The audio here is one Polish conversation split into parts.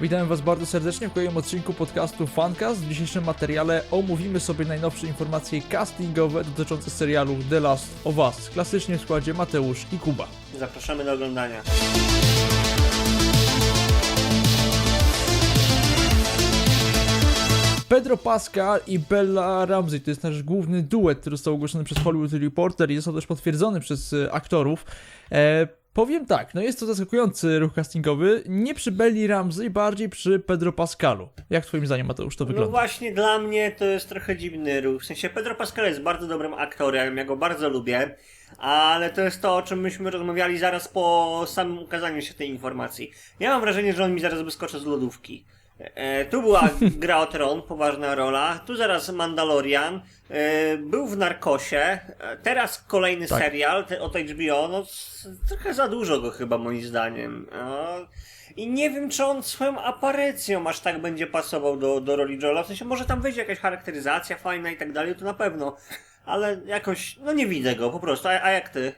Witam Was bardzo serdecznie w kolejnym odcinku podcastu Funcast. W dzisiejszym materiale omówimy sobie najnowsze informacje castingowe dotyczące serialu The Last of Us. Klasycznie w składzie Mateusz i Kuba. Zapraszamy do oglądania. Pedro Pascal i Bella Ramsey to jest nasz główny duet, który został ogłoszony przez Hollywood Reporter i został też potwierdzony przez e, aktorów. E, powiem tak, no jest to zaskakujący ruch castingowy, nie przy Belli Ramsey, bardziej przy Pedro Pascalu. Jak twoim zdaniem Mateusz to No wygląda? właśnie dla mnie to jest trochę dziwny ruch. W sensie Pedro Pascal jest bardzo dobrym aktorem, ja go bardzo lubię, ale to jest to, o czym myśmy rozmawiali zaraz po samym ukazaniu się tej informacji. Ja mam wrażenie, że on mi zaraz wyskoczy z lodówki. E, tu była gra o tron, poważna rola, tu zaraz Mandalorian, e, był w Narkosie, e, teraz kolejny Tak. serial te, od HBO, no trochę za dużo go chyba moim zdaniem. I nie wiem, czy on swoją aparycją aż tak będzie pasował do, do roli Joela. W sensie może tam wyjdzie jakaś charakteryzacja fajna i tak dalej, to na pewno. Ale jakoś, no nie widzę go po prostu. A, a jak ty?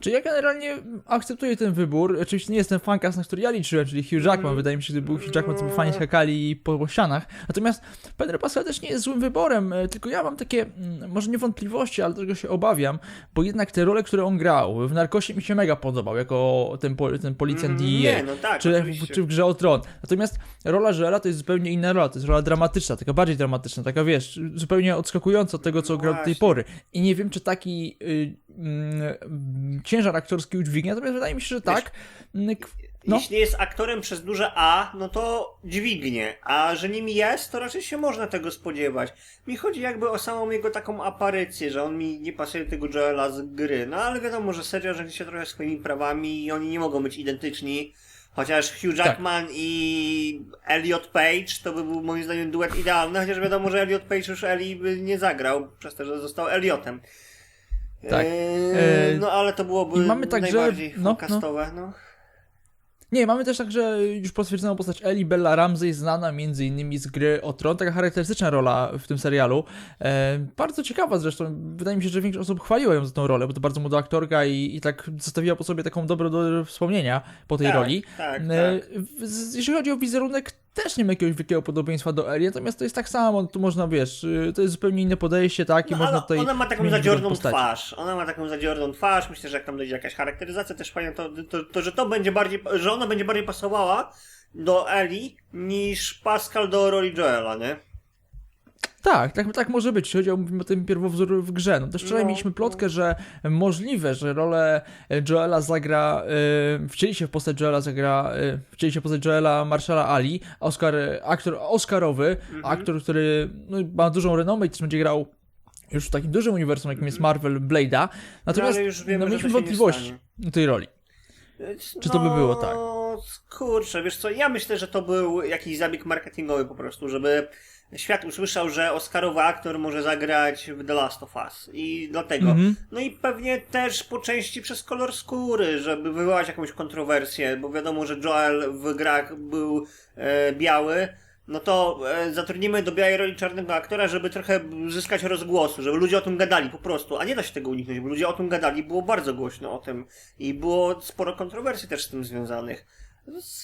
Czy ja generalnie akceptuję ten wybór. Oczywiście nie jestem fankas, na który ja liczyłem, czyli Hugh Jackman. Mm. Wydaje mi się, że był Hugh Jackman, to by fajnie skakali po, po ścianach. Natomiast Pedro Pascal też nie jest złym wyborem, e, tylko ja mam takie, mm, może nie wątpliwości, ale tego się obawiam, bo jednak te role, które on grał, w Narkosie mi się mega podobał, jako ten, ten policjant Mm, DEA. nie, no tak, czy, czy w grze o tron. Natomiast rola Joela to jest zupełnie inna rola, to jest rola dramatyczna, taka bardziej dramatyczna, taka wiesz, zupełnie odskakująca od tego, co No grał do tej pory. I nie wiem, czy taki y, mm, ciężar aktorski udźwignie, natomiast wydaje mi się, że tak. No. Jeśli jest aktorem przez duże A, no to dźwignie. A że nim jest, to raczej się można tego spodziewać. Mi chodzi jakby o samą jego taką aparycję, że on mi nie pasuje tego Joela z gry. No ale wiadomo, że serial rządzi się trochę swoimi prawami i oni nie mogą być identyczni. Chociaż Hugh Tak. Jackman i Elliot Page to by był moim zdaniem duet idealny, chociaż wiadomo, że Elliot Page już Eli by nie zagrał, przez to, że został Elliotem. Tak. Eee, Eee, no ale to byłoby i mamy także- najbardziej no, no. castowe, no. Nie, mamy też także już potwierdzoną postać Eli Bella Ramsey, znana między innymi z gry o Tron, taka charakterystyczna rola w tym serialu. E, bardzo ciekawa zresztą, wydaje mi się, że większość osób chwaliło ją za tą rolę, bo to bardzo młoda aktorka i, i tak zostawiła po sobie taką dobre do wspomnienia po tej Tak, roli. tak, E, tak. w- z- Jeżeli chodzi o wizerunek, też nie ma jakiegoś wielkiego podobieństwa do Eli, natomiast to jest tak samo, tu można, wiesz, y, to jest zupełnie inne podejście, tak, i No, można tutaj... ona ma taką zadziorną twarz. Ona ma taką zadziorną twarz. Myślę, że jak tam dojdzie jakaś charakteryzacja też fajna, to, to, to, że to będzie bardziej, że ona będzie bardziej pasowała do Eli niż Pascal do roli Joela, nie? Tak, tak, tak może być, jeśli chodzi o, mówimy o tym pierwowzór w grze. No też wczoraj No, mieliśmy plotkę, że możliwe, że rolę Joela zagra, y, wcieli się w postać Joela zagra, y, wcieli się w postać Joela Marshalla Ali, Oscar, aktor Oscarowy, Mhm. aktor, który no, ma dużą renomę i też będzie grał już w takim dużym uniwersum, jakim jest Marvel Blade'a. Natomiast Mhm. No, już wiemy, no, mieliśmy wątpliwości tej roli. Czy to by było tak? No, kurczę, wiesz co, ja myślę, że to był jakiś zabieg marketingowy po prostu, żeby świat usłyszał, że Oscarowy aktor może zagrać w The Last of Us. I dlatego. Mhm. No i pewnie też po części przez kolor skóry, żeby wywołać jakąś kontrowersję, bo wiadomo, że Joel w grach był e, biały. No to e, zatrudnimy do białej roli czarnego aktora, żeby trochę zyskać rozgłosu, żeby ludzie o tym gadali po prostu. A nie da się tego uniknąć, bo ludzie o tym gadali, było bardzo głośno o tym i było sporo kontrowersji też z tym związanych.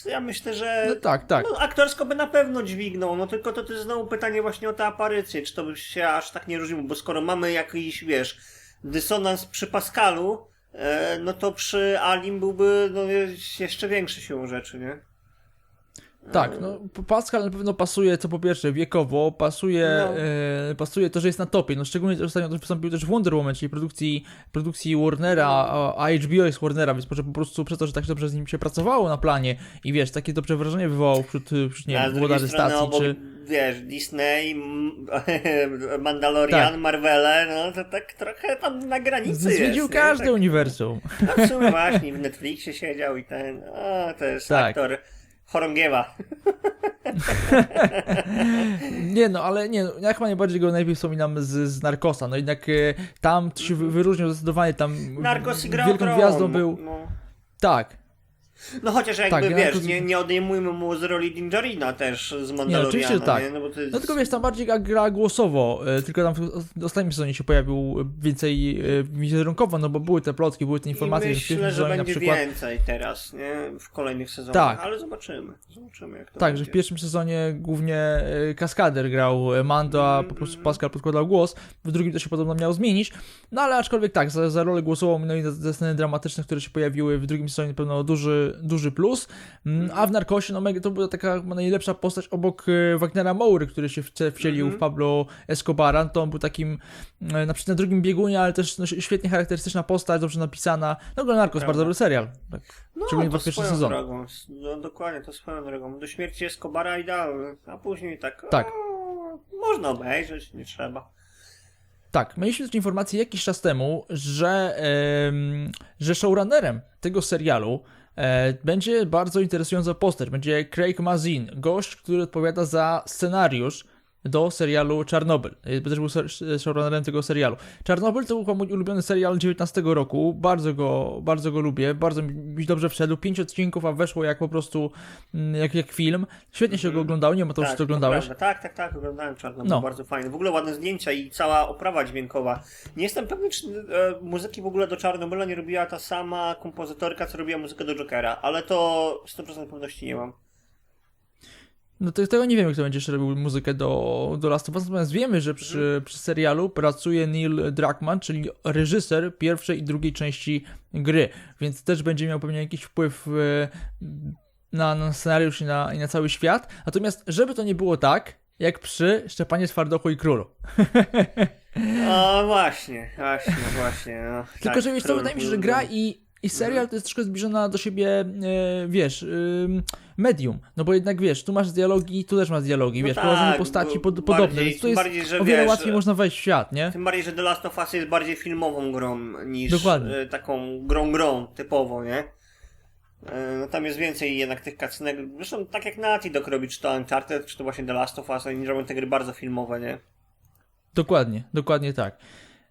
Ja myślę, że No tak, tak. no, aktorsko by na pewno dźwignął, no tylko to, to jest znowu pytanie właśnie o tę aparycję, czy to by się aż tak nie różniło, bo skoro mamy jakiś, wiesz, dysonans przy Pascalu, e, no to przy Alim byłby no, jeszcze większy siłą rzeczy, nie? Tak, no Pascal na pewno pasuje, co po pierwsze wiekowo, pasuje, No. e, pasuje to, że jest na topie, no szczególnie że ostatnio wystąpił też w Wonder Woman, czyli produkcji, produkcji Warnera, a, a HBO jest Warnera, więc może po prostu przez to, że tak dobrze z nim się pracowało na planie i wiesz, takie dobrze wrażenie wywołał wśród, wśród nie A wiem, włodarzy stacji, obok, czy... wiesz, Disney, Mandalorian, Tak. Marvele, no to tak trochę tam na granicy jest. Zwiedził nie? każde tak, uniwersum. No w sumie właśnie, w Netflixie siedział i ten, o, to jest Tak. aktor chorągiewa. Nie no, ale nie, no, ja chyba najbardziej go najlepiej wspominam z, z Narcosa, no jednak e, tam się wy- wyróżnił zdecydowanie, tam Narcos i wielką Tron, gwiazdą był, No. tak, No chociaż jakby, Tak, wiesz, nie, nie odejmujmy mu z roli Dingerina też z Mandaloriana, oczywiście, że tak. nie? No, to jest... No tylko wiesz, tam bardziej jak gra głosowo, e, tylko tam w ostatnim sezonie się pojawił więcej e, wizerunkowo, no bo były te plotki, były te informacje, I że myślę, że na będzie przykład... więcej teraz, nie? W kolejnych sezonach, Tak. ale zobaczymy. Zobaczymy, jak to Tak, że będzie. w pierwszym sezonie głównie e, Kaskader grał e, Mando, a po prostu Pascal podkładał głos. W drugim to się podobno miał zmienić. No ale aczkolwiek tak, za, za rolę głosową, no i za te sceny dramatyczne, które się pojawiły w drugim sezonie, na pewno duży, duży plus. Mm, A w Narkosie, no to była taka najlepsza postać obok e, Wagnera Maury, który się wcielił Mhm. w Pablo Escobara. To on był takim e, na przykład na drugim biegunie, ale też no, świetnie charakterystyczna postać, dobrze napisana. No Narkos, Prawda. bardzo dobry serial. Tak. No, Szczególnie to swoją sezon. drogą. No dokładnie, to swoją drogą. Do śmierci jest Kobara idealny, a później tak... Tak. O, można obejrzeć, nie trzeba. Tak, mieliśmy też informację jakiś czas temu, że, em, że showrunnerem tego serialu będzie bardzo interesująca postać. Będzie Craig Mazin, gość, który odpowiada za scenariusz do serialu Czarnobyl. E, Też był showrunnerem tego serialu. Czarnobyl to był mój ulubiony serial 19 roku. Bardzo go, bardzo go lubię, bardzo mi dobrze wszedł. Pięć odcinków, a weszło jak po prostu mm, jak, jak film. Świetnie się go oglądało, nie wiem, to już tak, to oglądałeś. Tak, tak, tak, oglądałem Czarnobyl, No. bardzo fajny. W ogóle ładne zdjęcia i cała oprawa dźwiękowa. Nie jestem pewny, czy e, muzyki w ogóle do Czarnobyla nie robiła ta sama kompozytorka, co robiła muzykę do Jokera, ale to 100% pewności nie mam. No to, tego nie wiemy, kto będzie jeszcze robił muzykę do, do Last of Us, natomiast wiemy, że przy, przy serialu pracuje Neil Druckmann, czyli reżyser pierwszej i drugiej części gry, więc też będzie miał pewnie jakiś wpływ e, na, na scenariusz i na, i na cały świat. Natomiast, żeby to nie było tak, jak przy Szczepanie Twardochu i Królu. O, właśnie, właśnie, właśnie. No, Tylko, tak, że wiesz co, wydaje mi się, że gra i, i serial to jest troszkę zbliżona do siebie, e, wiesz, medium. No bo jednak wiesz, tu masz dialogi, tu też masz dialogi, No wiesz, tak, prowadzenie postaci pod, podobne, więc to jest bardziej, że o wiele wiesz, łatwiej że- można wejść w świat, nie? Tym bardziej, że The Last of Us jest bardziej filmową grą niż Dokładnie. e, taką grą grą typowo, nie? E, No tam jest więcej jednak tych kacynek. Zresztą tak jak Naughty Dog robi, czy to Uncharted, czy to właśnie The Last of Us, oni robią te gry bardzo filmowe, nie? Dokładnie, dokładnie tak.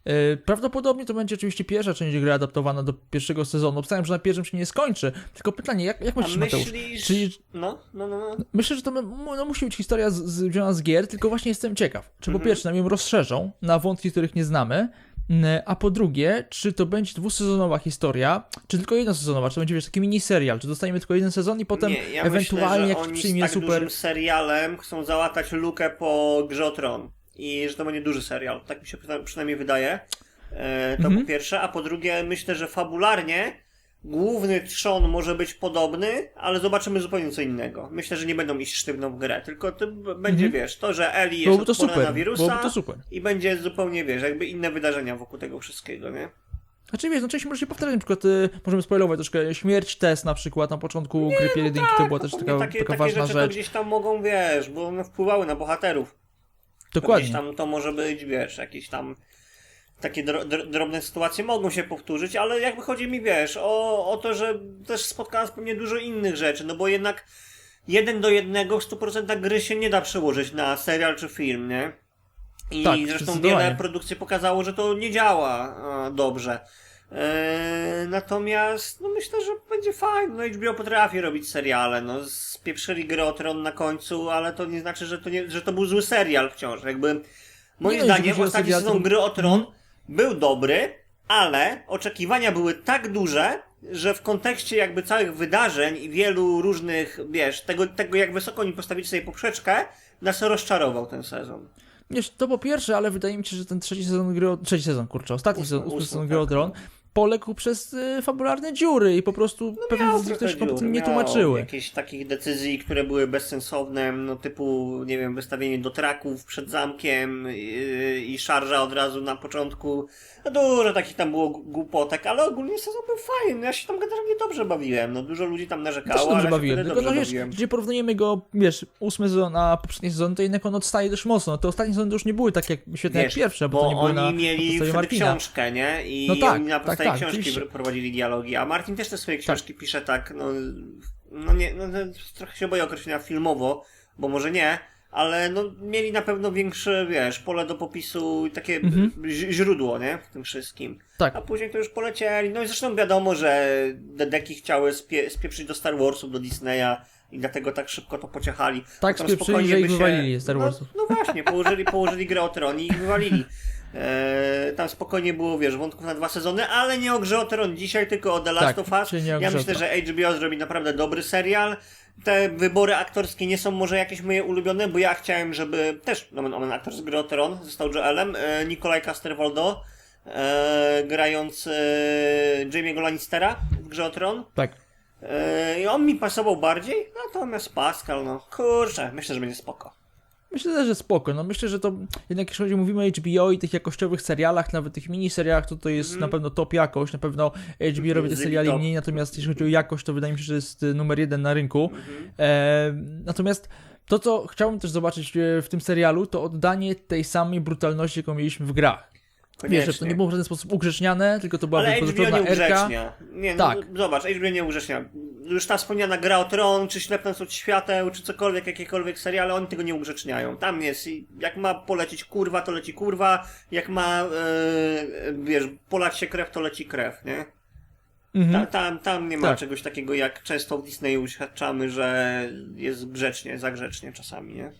E, Prawdopodobnie to będzie oczywiście pierwsza część gry adaptowana do pierwszego sezonu. Obstawiam, że na pierwszym się nie skończy. Tylko pytanie, jak, jak A myślisz, Mateusz? myślisz... Czyli No, no, no. no. Myślę, że to no, musi być historia z, z, związana z gier, tylko właśnie jestem ciekaw, czy Mhm. po pierwsze nam ją rozszerzą na wątki, których nie znamy, a po drugie, czy to będzie dwusezonowa historia, czy tylko jednosezonowa, czy to będzie wiesz, taki miniserial, czy dostaniemy tylko jeden sezon i potem ja ewentualnie myślę, że jak oni przyjmie z tak super... serialem chcą załatać lukę po Grze o Tron. I że to będzie duży serial. Tak mi się przyna- przynajmniej wydaje. E, to Mhm. po pierwsze. A po drugie, myślę, że fabularnie główny trzon może być podobny, ale zobaczymy zupełnie co innego. Myślę, że nie będą iść sztywną w grę, tylko to będzie, Mhm. wiesz, to, że Eli jest Byłoby to odporna super, na wirusa byłoby to super. i będzie zupełnie, wiesz, jakby inne wydarzenia wokół tego wszystkiego, nie? Znaczy wiesz, no część może się powtarzać, na przykład y, możemy spoilować troszkę, śmierć test na przykład na początku gry jedynki, to była też no taka, takie, taka takie ważna rzeczy to rzecz. gdzieś tam mogą, wiesz, bo one wpływały na bohaterów. Dokładnie. Gdzieś tam to może być, wiesz, jakieś tam takie dro, dro, drobne sytuacje mogą się powtórzyć, ale jakby chodzi mi, wiesz, o, o to, że też spotkałem pewnie dużo innych rzeczy, no bo jednak jeden do jednego w 100% gry się nie da przełożyć na serial czy film, nie? I Tak, zresztą wiele produkcji pokazało, że to nie działa dobrze. E, natomiast no myślę, że będzie fajnie. No HBO potrafi robić seriale. No spieprzyli grę o Tron na końcu, ale to nie znaczy, że to, nie, że to był zły serial wciąż. Jakby moim Nie, jeśli zdaniem ostatni sezon gry o Tron Mhm. był dobry, ale oczekiwania były tak duże, że w kontekście jakby całych wydarzeń i wielu różnych, wiesz, tego, tego jak wysoko oni postawili sobie poprzeczkę, nas rozczarował ten sezon. Wiesz, to po pierwsze, ale wydaje mi się, że ten trzeci sezon gry o... Trzeci sezon, kurczę, ostatni Ósmy, sezon, ósmy ósmy, sezon gry o tak. Tron poległ przez y, fabularne dziury i po prostu nich trochę też dziur, nie tłumaczyły. Jakieś takich decyzji, które były bezsensowne, no typu, nie wiem, wystawienie do traków przed zamkiem yy, i szarża od razu na początku. No dużo takich tam było głupotek, ale ogólnie sezon był fajny. No Ja się tam generalnie dobrze bawiłem. No dużo ludzi tam Też narzekało, dobrze ale bawiłem, tylko dobrze no wiesz, bawiłem. gdzie porównujemy go, wiesz, ósmy sezon a poprzedni sezon, to jednak on odstaje też mocno. Te ostatnie sezony już nie były tak jak, świetne Wiesz, jak pierwsze, bo, bo to nie były oni na, mieli wtedy Martina. książkę, nie? I No tak, oni na tak, podstawie tak, książki prowadzili dialogi, a Martin też te swoje książki pisze tak, no, no nie, no, no, trochę się boję określenia filmowo, bo może nie, ale no, mieli na pewno większe, wiesz, pole do popisu, takie Mhm. źródło, nie? W tym wszystkim. Tak. A później to już polecieli. No i zresztą wiadomo, że Dedeki chciały spie spieprzyć do Star Warsów, do Disneya i dlatego tak szybko to pociechali. Tak spieprzyli, spokojnie że ich by się- wywalili Star no, Warsów. No właśnie, położyli, położyli grę o tron i ich wywalili. E, tam spokojnie było, wiesz, wątków na dwa sezony, ale nie o grze o tron dzisiaj, tylko o The Last Tak, of Us. Ja myślę, że HBO zrobi naprawdę dobry serial. Te wybory aktorskie nie są może jakieś moje ulubione, bo ja chciałem, żeby też, nomen omen, aktor z gry o tron został Joelem, e, Nikolaj Caster-Waldo, e, grając e, Jamie'ego Lannistera w grze o tron. Tak. I on mi pasował bardziej, natomiast Pascal, no kurczę, myślę, że będzie spoko. Myślę, że spoko. No myślę, że to jednak jeśli chodzi, mówimy o HBO i tych jakościowych serialach, nawet tych miniserialach, to to jest na pewno top jakość. Na pewno HBO robi te seriali top. mniej, natomiast jeśli chodzi o jakość, to wydaje mi się, że jest y, numer jeden na rynku. E, natomiast to, co chciałbym też zobaczyć e, w tym serialu, to oddanie tej samej brutalności, jaką mieliśmy w grach. Wiesz, że to nie było w żaden sposób ugrzeczniane, tylko to była Ale HBO nie ugrzecznia. Nie, no, Tak. Zobacz, HBO nie ugrzecznia. Już ta wspomniana gra o tron, czy ślepnąc od świateł, czy cokolwiek, jakiekolwiek seriale, oni tego nie ugrzeczniają. Tam jest, jak ma polecieć kurwa, to leci kurwa, jak ma, e, wiesz, polać się krew, to leci krew, nie? Mhm. Ta, tam, tam nie ma Tak. czegoś takiego, jak często w Disneyu uświadczamy, że jest grzecznie, za grzecznie czasami, nie?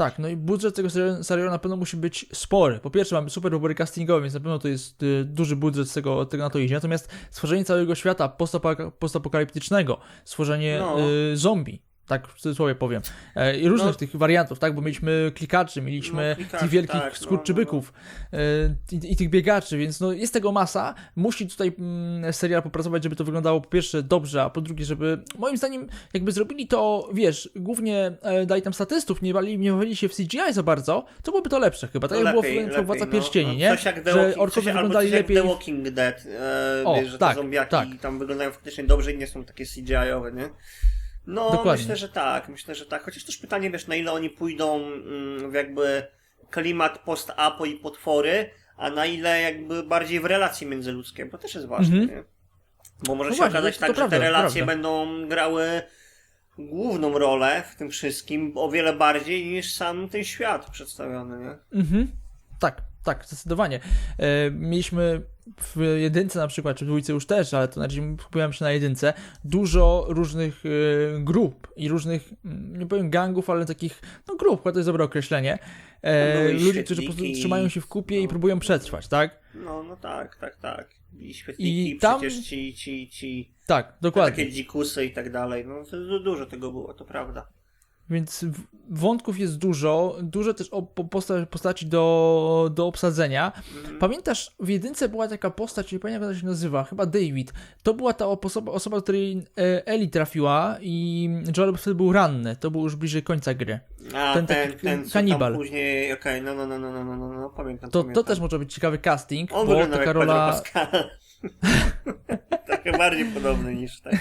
Tak, no i budżet tego seri- serialu na pewno musi być spory. Po pierwsze, mamy super wybory castingowe, więc na pewno to jest y, duży budżet z tego, tego na to idzie. Natomiast stworzenie całego świata postapokaliptycznego, stworzenie No. y, zombie, tak w cudzysłowie powiem, e, i różnych No. tych wariantów, tak, bo mieliśmy klikaczy, mieliśmy No, klikaczy, tych wielkich tak, no, skurczybyków e, i, i tych biegaczy, więc no jest tego masa. Musi tutaj mm, serial popracować, żeby to wyglądało po pierwsze dobrze, a po drugie, żeby moim zdaniem jakby zrobili to, wiesz, głównie e, dali tam statystów, nie bali, nie bawili się w CGI za bardzo, to byłoby to lepsze chyba. Tak No jak lepiej, było w, w Władca lepiej, no. Pierścieni, No, nie? Coś jak The że Walking, orkowie coś, wyglądali coś jak lepiej. The Walking Dead, e, O, wiesz, że tak, te zombiaki tak. tam wyglądają faktycznie dobrze i nie są takie CGI-owe, nie? No, Dokładnie. myślę, że tak, myślę, że tak. Chociaż też pytanie, wiesz, na ile oni pójdą mm, w jakby klimat post-apo i potwory, a na ile jakby bardziej w relacje międzyludzkie, bo też jest ważne, Mhm. nie? Bo może No się właśnie, okazać tak, to że prawda, te relacje prawda. będą grały główną rolę w tym wszystkim, o wiele bardziej niż sam ten świat przedstawiony, nie? Mhm. Tak, tak, zdecydowanie. E, mieliśmy w jedynce na przykład, czy w dwójce już też, ale to na razie skupiłem się na jedynce, dużo różnych e, grup i różnych, mm, nie powiem gangów, ale takich, no grup, chyba to jest dobre określenie. E, No, ludzi, którzy po prostu trzymają się w kupie i no. próbują przetrwać, tak? No, no tak, tak, tak. I świetliki, I tam- przecież ci, ci, ci Tak, dokładnie. takie dzikusy i tak dalej. No, dużo tego było, to prawda. Więc wątków jest dużo, dużo też postaci do, do obsadzenia. Mhm. Pamiętasz, w jedynce była taka postać, nie pamiętam jak się nazywa, chyba David. To była ta osoba, osoba do której e, Eli trafiła i Joel wtedy był ranny, to był już bliżej końca gry. A, ten, ten, taki, ten kanibal. później, okej, okay, no, no, no, no, no, no, no, pamiętam. To, pamiętam. to też może być ciekawy casting, On bo rola. Trochę bardziej podobny niż tak.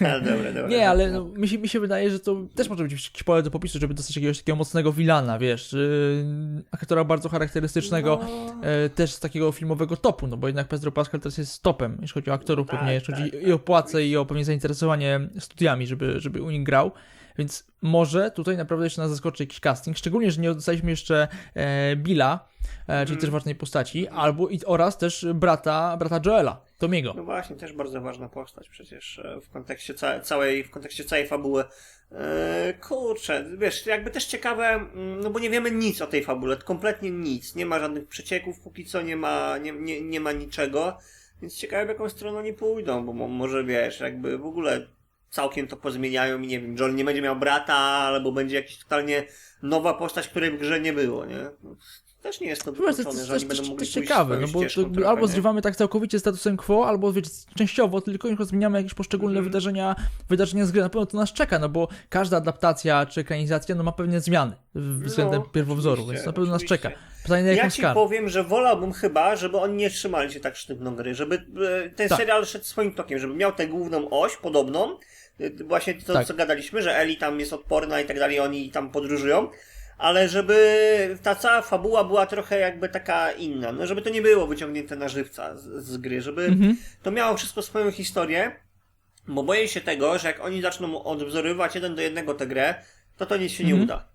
No, dobra, dobra. Nie, ale no, mi, się, mi się wydaje, że to też może być jakieś pole do popisu, żeby dostać jakiegoś takiego mocnego vilana, wiesz, yy, aktora bardzo charakterystycznego, No. e, też z takiego filmowego topu, no bo jednak Pedro Pascal teraz jest topem, jeśli chodzi o aktorów, Tak, pewnie, jeśli tak, chodzi tak, i o płacę, i o pewnie zainteresowanie studiami, żeby, żeby u nich grał, więc może tutaj naprawdę jeszcze nas zaskoczy jakiś casting, szczególnie, że nie dostaliśmy jeszcze e, Billa, czyli Mhm. też ważnej postaci, albo i, oraz też brata, brata Joela, Tomiego. No właśnie, też bardzo ważna postać przecież e, w kontekście ca- całej, w kontekście całej fabuły. E, kurczę, wiesz, jakby też ciekawe, mm, no bo nie wiemy nic o tej fabule, kompletnie nic. Nie ma żadnych przecieków, póki co nie ma, nie, nie, nie ma niczego. Więc ciekawe w jaką stronę oni pójdą, bo mo- może wiesz, jakby w ogóle całkiem to pozmieniają i nie wiem, Joel nie będzie miał brata, albo będzie jakaś totalnie nowa postać, której w grze nie było, nie? Też nie jest to Chyba to wykluczone, jest że oni będą mogli pójść ciekawe, no bo to trochę, albo nie? zrywamy tak całkowicie statusem quo, albo wiecie, częściowo, tylko już zmieniamy jakieś poszczególne Mhm. wydarzenia, wydarzenia z gry. Na pewno to nas czeka, no bo każda adaptacja czy ekranizacja no, ma pewne zmiany względem No, pierwowzoru, więc na pewno nas oczywiście. czeka. Pytanie Ja ci powiem, że wolałbym chyba, żeby oni nie trzymali się tak sztywno gry, żeby e, ten Tak. serial szedł swoim tokiem, żeby miał tę główną oś podobną, e, właśnie to, Tak. co gadaliśmy, że Eli tam jest odporna i tak dalej, oni tam podróżują, ale żeby ta cała fabuła była trochę jakby taka inna, no żeby to nie było wyciągnięte na żywca z, z gry, żeby Mhm. to miało wszystko swoją historię, bo boję się tego, że jak oni zaczną odwzorowywać jeden do jednego tę grę, to to nic się nie Mhm. uda.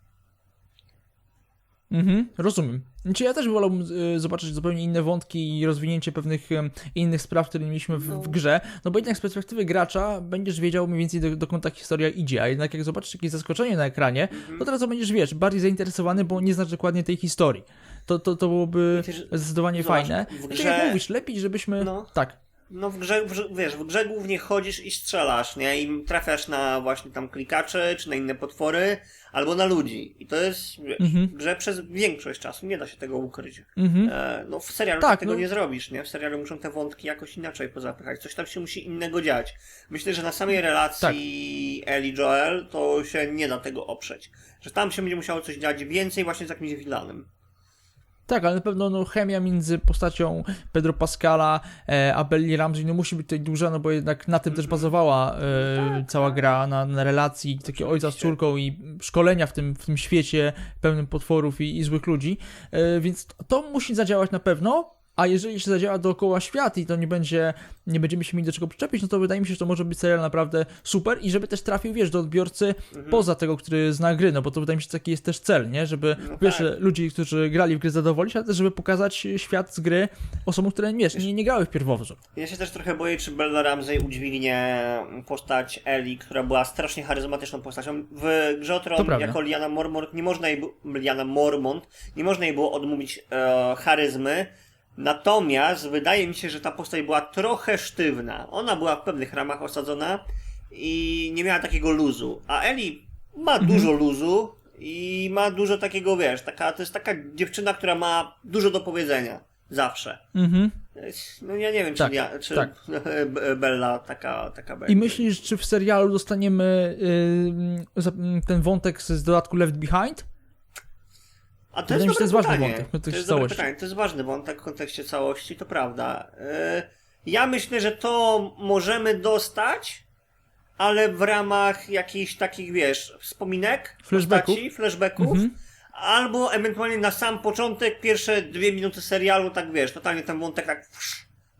Mhm, rozumiem. Znaczy ja też wolałbym y, zobaczyć zupełnie inne wątki i rozwinięcie pewnych innych spraw, które mieliśmy w, w grze, no bo jednak z perspektywy gracza będziesz wiedział mniej więcej do, dokąd ta historia idzie, a jednak jak zobaczysz jakieś zaskoczenie na ekranie, to teraz będziesz, wiesz, bardziej zainteresowany, bo nie znasz dokładnie tej historii. To, to, to byłoby też- zdecydowanie zobacz, fajne. w I tak grze- jak mówisz, lepiej, żebyśmy... No. Tak. No w grze, w, wiesz, w grze głównie chodzisz i strzelasz, nie? I trafiasz na właśnie tam klikacze, czy na inne potwory, albo na ludzi. I to jest, wiesz, Mhm. w grze przez większość czasu nie da się tego ukryć. Mhm. E, no w serialu Tak, tak, tego no. nie zrobisz, nie? W serialu muszą te wątki jakoś inaczej pozapychać. Coś tam się musi innego dziać. Myślę, że na samej relacji Tak. Ellie Joel to się nie da tego oprzeć. Że tam się będzie musiało coś dziać więcej właśnie z jakimś villanem. Tak, ale na pewno no, chemia między postacią Pedro Pascala e, a Belly Ramsey no, musi być tutaj duża, no bo jednak na tym też bazowała e, cała gra, na, na relacji takiego ojca z córką i szkolenia w tym, w tym świecie pełnym potworów i, i złych ludzi, e, więc to musi zadziałać na pewno. A jeżeli się zadziała dookoła świat i to nie będzie, nie będziemy się mieli do czego przyczepić, no to wydaje mi się, że to może być serial naprawdę super i żeby też trafił, wiesz, do odbiorcy Mhm. poza tego, który zna gry, no bo to wydaje mi się, że taki jest też cel, nie? Żeby, No wiesz, tak. ludzi, którzy grali w gry zadowolić, ale też żeby pokazać świat z gry osobom, które, wiesz, nie, nie grały w pierwowzór. Ja się też trochę boję, czy Bella Ramsey udźwignie postać Ellie, która była strasznie charyzmatyczną postacią. W Grze jako Liana Mormont nie można jej, Liana Mormont, nie można jej było odmówić e, charyzmy. Natomiast wydaje mi się, że ta postać była trochę sztywna. Ona była w pewnych ramach osadzona i nie miała takiego luzu. A Ellie ma Mhm. dużo luzu i ma dużo takiego, wiesz, taka, to jest taka dziewczyna, która ma dużo do powiedzenia. Zawsze. Mhm. No ja nie wiem, czy, Tak, ja, czy tak. Bella taka, taka będzie. I myślisz, czy w serialu dostaniemy y, za- y, ten wątek z dodatku Left Behind? A to wydaje mi jest, że to jest ważny pytanie. wątek w To kontekście jest dobre pytanie. To jest ważny wątek w kontekście całości, to prawda. Yy, Ja myślę, że to możemy dostać, ale w ramach jakichś takich, wiesz, wspominek, Flashbacków? postaci, flashbacków, Mhm. albo ewentualnie na sam początek, pierwsze dwie minuty serialu, tak wiesz, totalnie ten wątek tak,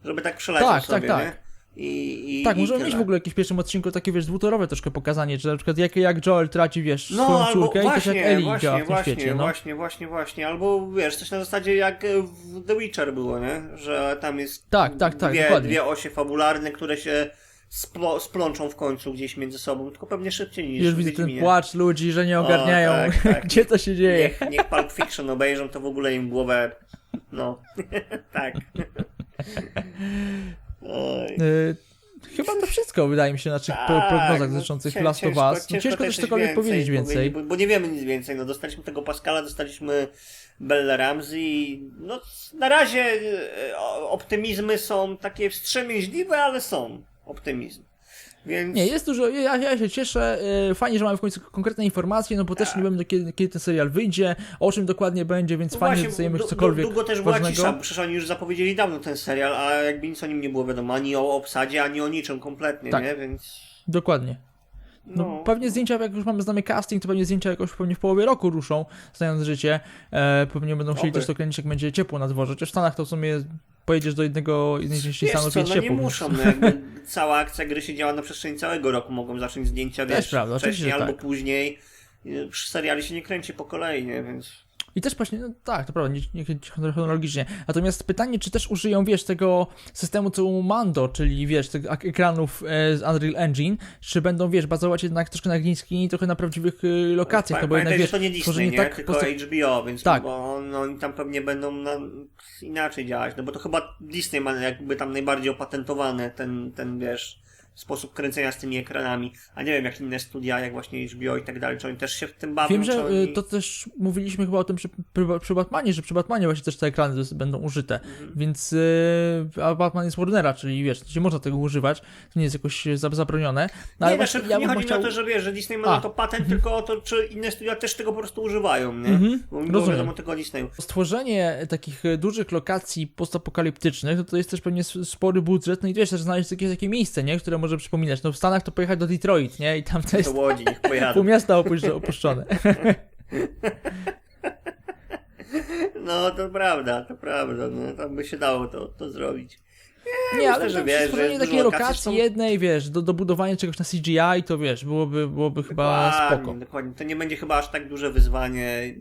żeby tak przeleciał Tak, tak, sobie, tak. nie? I, i, Tak, i możemy tyle. mieć w ogóle jakieś w pierwszym odcinku takie, wiesz, dwutorowe troszkę pokazanie, czy na przykład jak, jak Joel traci, wiesz, No, swoją córkę i też jak właśnie, Ellie właśnie, działa w tym właśnie, świecie, no. właśnie, właśnie, właśnie. Albo wiesz, coś na zasadzie jak w The Witcher było, nie? Że tam jest Tak, tak, tak, dwie, dokładnie. dwie osie fabularne, które się splo, splączą w końcu gdzieś między sobą, tylko pewnie szybciej niż Już widzę ten płacz ludzi, że nie O, ogarniają, tak, tak. gdzie to się dzieje. Niech, niech Pulp Fiction obejrzą, to w ogóle im głowę, no, tak. Oj. Y, Chyba to wszystko, wydaje mi się, na naszych Tak, prognozach no, dotyczących cię- Last of ciężko- Us. No, ciężko też cokolwiek powiedzieć więcej. Bo, bo nie wiemy nic więcej. No, dostaliśmy tego Pascala, dostaliśmy Bella Ramsey. No, na razie o- optymizmy są takie wstrzemięźliwe, ale są optymizm. Więc Nie, jest dużo, ja, ja się cieszę, y, fajnie, że mamy w końcu konkretne informacje, no bo też nie wiemy, kiedy, kiedy ten serial wyjdzie, o czym dokładnie będzie, więc Tak. no fajnie właśnie, dostajemy cokolwiek Długo też była ważnego. cisza, przecież oni już zapowiedzieli dawno ten serial, a jakby nic o nim nie było wiadomo, ani o obsadzie, ani o niczym kompletnie, Tak. nie? Więc... Dokładnie. No, No, pewnie zdjęcia, jak już mamy znamy casting, to pewnie zdjęcia jakoś pewnie w połowie roku ruszą, znając życie. E, pewnie będą chcieli Oby. też to kręcić, jak będzie ciepło na dworze. Chociaż w Stanach to w sumie pojedziesz do jednego, jednej części Stanów co, jest no nie ciepło. muszą, no jakby cała akcja gry się działa na przeszeni całego roku, mogą zacząć zdjęcia, wiesz, prawda, wcześniej że albo tak. później. Przy seriali się nie kręci po kolei, nie, więc... I też właśnie, no tak, to prawda, nie, nie chronologicznie. Natomiast pytanie, czy też użyją, wiesz, tego systemu co u Mando, czyli wiesz, tych ekranów e, z Unreal Engine, czy będą, wiesz, bazować jednak troszkę na screen i trochę na prawdziwych y, lokacjach, no bo jednak, wiesz, to nie Disney, nie? tak tylko HBO, więc Tak. bo on, oni tam pewnie będą na, inaczej działać, no bo to chyba Disney ma jakby tam najbardziej opatentowany ten, ten wiesz, sposób kręcenia z tymi ekranami, a nie wiem jak inne studia, jak właśnie HBO i tak dalej, czy oni też się w tym bawią, Wiem, że oni... y, to też mówiliśmy chyba o tym przy, przy, Batmanie, że przy Batmanie właśnie też te ekrany będą użyte, Mhm. więc y, a Batman jest Warnera, czyli wiesz, nie można tego używać, to nie jest jakoś za- zabronione. No, nie, ja nie bym chodzi chciał... na to, że wiesz, że Disney ma A. na to patent, tylko o to, czy inne studia też tego po prostu używają, nie? Mhm, Bo rozumiem. wiadomo tego o Disneyu. Stworzenie takich e, dużych lokacji postapokaliptycznych, no to jest też pewnie spory budżet, no i wiesz, też znaleźć jakieś takie miejsce, nie, które może przypominać. No w Stanach to pojechać do Detroit, nie, i tam to jest Do Łodzi niech pół miasta opusz- opuszczone. No to prawda, to prawda, no tam by się dało to, to zrobić. Nie, myślę, ale że wiesz, że takiej lokacji są- jednej, wiesz, do, do budowania czegoś na CGI, to wiesz, byłoby, byłoby chyba Dokładnie, spoko. Dokładnie. To nie będzie chyba aż tak duże wyzwanie.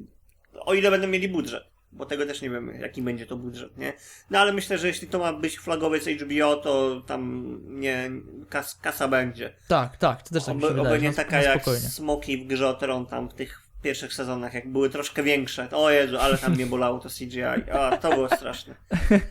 o ile będą mieli budżet. Bo tego też nie wiemy, jaki będzie to budżet, nie? No ale myślę, że jeśli to ma być flagowiec HBO, to tam nie, kas, kasa będzie. Tak, tak, to też tak mi Oby, oby nie na- taka na jak smoki w grze o Tron tam w tych pierwszych sezonach, jak były troszkę większe. O Jezu, ale tam mnie bolało to CGI. A, to było straszne.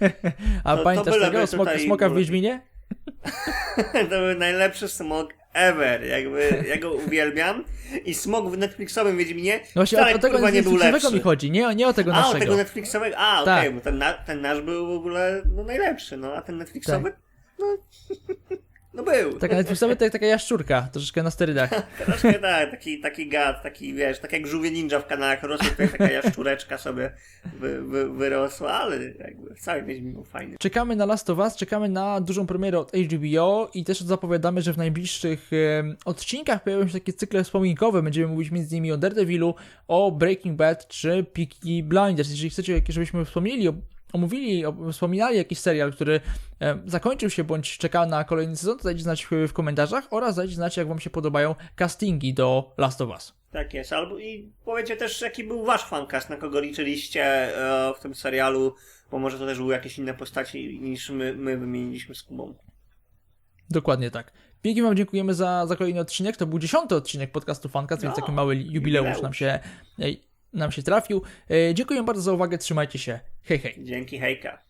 A to pamiętasz byleby tego smok, smoka w Wiedźminie? To był najlepszy smok ever. Jakby, ja go uwielbiam. I smok w Netflixowym Wiedźminie No właśnie wcale o, o tego kurwa nie był lepszy. mi chodzi, nie, nie o tego A, o naszego. tego Netflixowego? A, okej, Tak. bo ten, na, ten nasz był w ogóle no, najlepszy, no, a ten Netflixowy? Tak. No, no był. Taka to jak taka jaszczurka, troszeczkę na sterydach. Troszkę tak, taki, taki gad, taki wiesz, tak jak żółwie ninja w kanałach rosły, tutaj taka jaszczureczka sobie wy, wy, wyrosła, ale jakby cały Wiedźmin był fajny. Czekamy na Last of Us, czekamy na dużą premierę od HBO i też zapowiadamy, że w najbliższych em, odcinkach pojawią się takie cykle wspominkowe. Będziemy mówić między innymi o Daredevilu, o Breaking Bad czy Peaky Blinders. Jeżeli chcecie, żebyśmy wspomnieli, o- omówili, wspominali jakiś serial, który em, zakończył się bądź czeka na kolejny sezon, to dajcie znać w, komentarzach oraz dajcie znać, jak wam się podobają castingi do Last of Us. Tak jest, albo i powiedzcie też, jaki był wasz fancast, na kogo liczyliście e, w tym serialu, bo może to też były jakieś inne postaci niż my, my wymieniliśmy z Kubą. Dokładnie tak. Pięknie Wam dziękujemy za, za kolejny odcinek. To był dziesiąty odcinek podcastu Fancast, więc No, taki mały jubileusz, jubileusz. nam się, e, nam się trafił. E, dziękuję bardzo za uwagę, trzymajcie się. Hej, hej. Dzięki, hejka.